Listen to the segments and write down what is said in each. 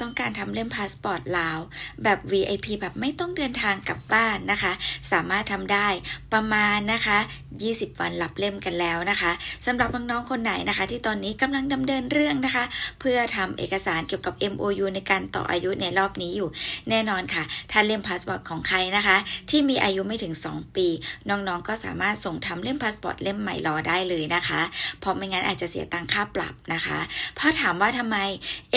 ต้องการทำเล่มพาสปอร์ตลาว แบบ VIP แบบไม่ต้องเดินทางกลับบ้านนะคะ สามารถทำได้ประมาณนะคะ 20 วันรับเล่มกันแล้วนะคะสำหรับน้องๆคนไหนนะคะ ที่ตอนนี้กำลังดำเนินเรื่องนะคะ เพื่อทำเอกสารเกี่ยวกับ MOU ในการต่ออายุในรอบนี้อยู่ แน่นอนค่ะ ถ้าเล่มพาสปอร์ตของใครนะคะ ที่มีอายุไม่ถึง 2 ปี น้องๆ ก็สามารถส่งทำเล่มพาสปอร์ตเล่มใหม่รอได้เลยนะคะ เพราะไม่งั้นอาจจะเสียตังค่าปรับนะคะเพราะถามว่าทำไม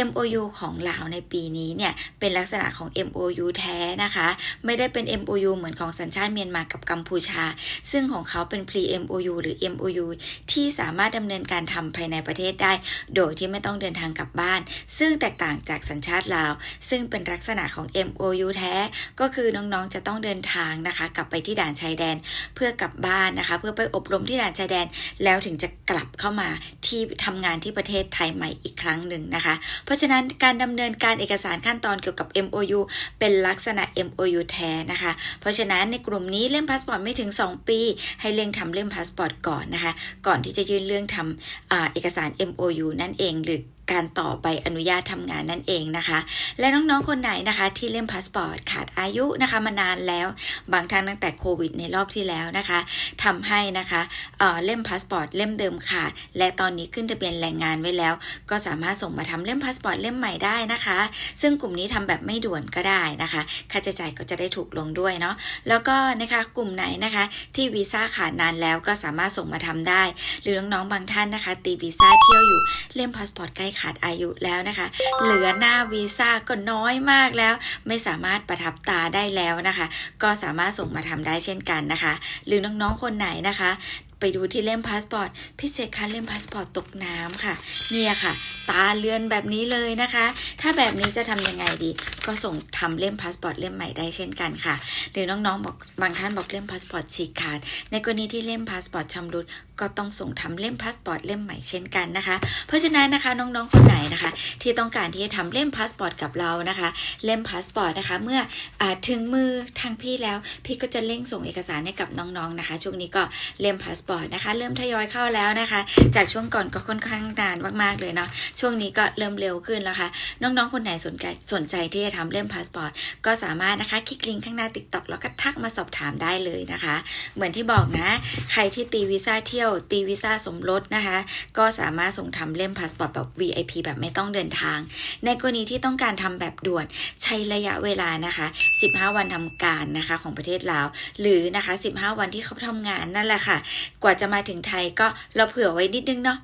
MOU ของลาวในปีนี้เนี่ยเป็นลักษณะของ MOU แท้นะคะ ไม่ได้เป็น MOU เหมือนของสัญชาติเมียนมากับกัมพูชา ซึ่งของเขาเป็น Pre MOU หรือ MOU ที่สามารถดำเนินการทำภายในประเทศได้ โดยที่ไม่ต้องเดินทางกลับบ้าน ซึ่งแตกต่างจากสัญชาติลาว ซึ่งเป็นลักษณะของ MOU แท้ ก็คือน้องๆจะต้องเดินทางนะคะ กลับไปที่ด่านชายแดน เพื่อกลับบ้านนะคะ เพื่อไปอบรมที่ด่านชายแดน แล้วถึงจะกลับเข้ามาที่ทำงานที่ประเทศไทยใหม่อีกครั้งหนึ่งนะคะ เพราะฉะนั้นการดำเนินการเอกสารขั้นตอนเกี่ยวกับ MOU เป็นลักษณะ MOU แท้นะคะ เพราะฉะนั้นในกลุ่มนี้เล่มพาสปอร์ตไม่ถึง 2 ปี ให้เร่งทำเล่มพาสปอร์ตก่อนนะคะ ก่อนที่จะยื่นเรื่องทำอเอกสาร MOU นั่นเองหรือ การต่อใบอนุญาตทำงานนั่นเองนะคะ และน้องๆคนไหนนะคะ ที่เล่มพาสปอร์ตขาดอายุนะคะมานานแล้ว บางท่านตั้งแต่โควิดในรอบที่แล้วนะคะทำให้นะคะเเล่มพาสปอร์ตเล่มเดิมขาด และตอนนี้ขึ้นทะเบียนแรงงานไว้แล้ว ก็สามารถส่งมาทำเล่มพาสปอร์ตเล่มใหม่ได้นะคะ ซึ่งกลุ่มนี้ทำแบบไม่ด่วนก็ได้นะคะค่าใช้จ่ายก็จะได้ถูกลงด้วยเนาะแล้วก็นะคะกลุ่มไหนนะคะ ที่วีซ่าขาดนานแล้วก็สามารถส่งมาทำได้ หรือน้องๆบางท่านนะคะ ตีวีซ่าเที่ยวอยู่เล่มพาสปอร์ตใกล้ขาดอายุแล้วนะคะ เหลือหน้าวีซ่าก็น้อยมากแล้ว ไม่สามารถประทับตาได้แล้วนะคะ ก็สามารถส่งมาทำได้เช่นกันนะคะ หรือน้องๆคนไหนนะคะ ไปดูที่เล่มพาสปอร์ตพี่เจคะเล่มพาสปอร์ตตกน้ำค่ะ เนี่ยค่ะ ตาเลือนแบบนี้เลยนะคะ ถ้าแบบนี้จะทำยังไงดี ก็ส่งทำเล่มพาสปอร์ตเล่มใหม่ได้เช่นกันค่ะหรือน้องๆบอกบางท่านบอกเล่มพาสปอร์ตฉีกขาด ในกรณีที่เล่มพาสปอร์ตชำรุดก็ต้องส่งทำเล่มพาสปอร์ตเล่มใหม่เช่นกันนะคะ เพราะฉะนั้นนะคะน้องๆคนไหนนะคะ ที่ต้องการที่จะทำเล่มพาสปอร์ตกับเรานะคะ เล่มพาสปอร์ตนะคะ เมื่ออถึงมือทางพี่แล้ว พี่ก็จะเร่งส่งเอกสารให้กับน้องๆนะคะ ช่วงนี้ก็เล่มพาสปอร์ตนะคะ เริ่มทยอยเข้าแล้วนะคะ จากช่วงก่อนก็ค่อนข้างนานมากๆเลยเนาะช่วงนี้ก็เริ่มเร็วขึ้นแล้วค่ะ น้องๆ คนไหนสนใจสนใจที่จะทำเล่มพาสปอร์ตก็สามารถนะคะคลิกลิงก์ข้างหน้าติ๊กต็อกแล้วก็ทักมาสอบถามได้เลยนะคะ เหมือนที่บอกนะ ใครที่ตีวีซ่าเที่ยว ตีวีซ่าสมรสนะคะ ก็สามารถส่งทำเล่มพาสปอร์ตแบบ VIP แบบไม่ต้องเดินทาง ในกรณีที่ต้องการทำแบบด่วนใช้ระยะเวลานะคะ 15 วันทำการนะคะของประเทศลาว หรือนะคะ 15 วันที่เขาทำงานนั่นแหละค่ะ กว่าจะมาถึงไทยก็เราเผื่อไว้นิดนึงเนาะ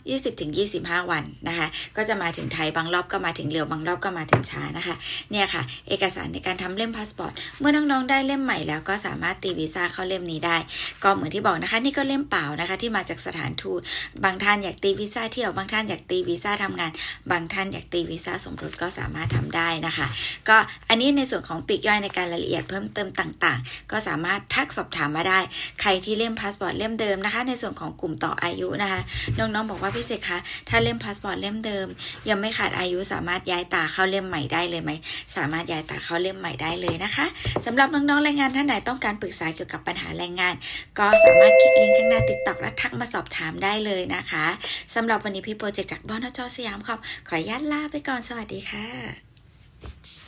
20-25 วันนะคะ ก็จะมาถึงไทยบางรอบก็มาถึงเร็วบางรอบก็มาถึงช้านะคะ เนี่ยค่ะ เอกสารในการทำเล่มพาสปอร์ตเมื่อน้องๆได้เล่มใหม่แล้วก็สามารถตีวีซ่าเข้าเล่มนี้ได้ ก็เหมือนที่บอกนะคะ นี่ก็เล่มเปล่านะคะ ที่มาจากสถานทูตบางท่านอยากตีวีซ่าเที่ยวบางท่านอยากตีวีซ่าทำงาน บางท่านอยากตีวีซ่าสมรสก็สามารถทำได้นะคะ ก็อันนี้ในส่วนของปีกย่อยในการรายละเอียดเพิ่มเติมต่างๆ ก็สามารถทักสอบถามมาได้ ใครที่เล่มพาสปอร์ตเล่มเดิมนะคะ ในส่วนของกลุ่มต่ออายุนะคะ น้องๆบอกว่าพี่เจคคะถ้าเล่มพาสปอร์ตเล่มเดิมยังไม่ขาดอายุสามารถย้ายตาเข้าเล่มใหม่ได้เลยไหมสามารถย้ายตาเข้าเล่มใหม่ได้เลยนะคะสำหรับน้องๆแรงงานท่านไหนต้องการปรึกษาเกี่ยวกับปัญหาแรงงาน ก็สามารถคลิกลิงก์ข้างหน้าติดต่อและทักมาสอบถามได้เลยนะคะสำหรับวันนี้พี่โปรเจกต์จากบอนจสยามคอบขออนุญาตลาไปก่อนสวัสดีค่ะ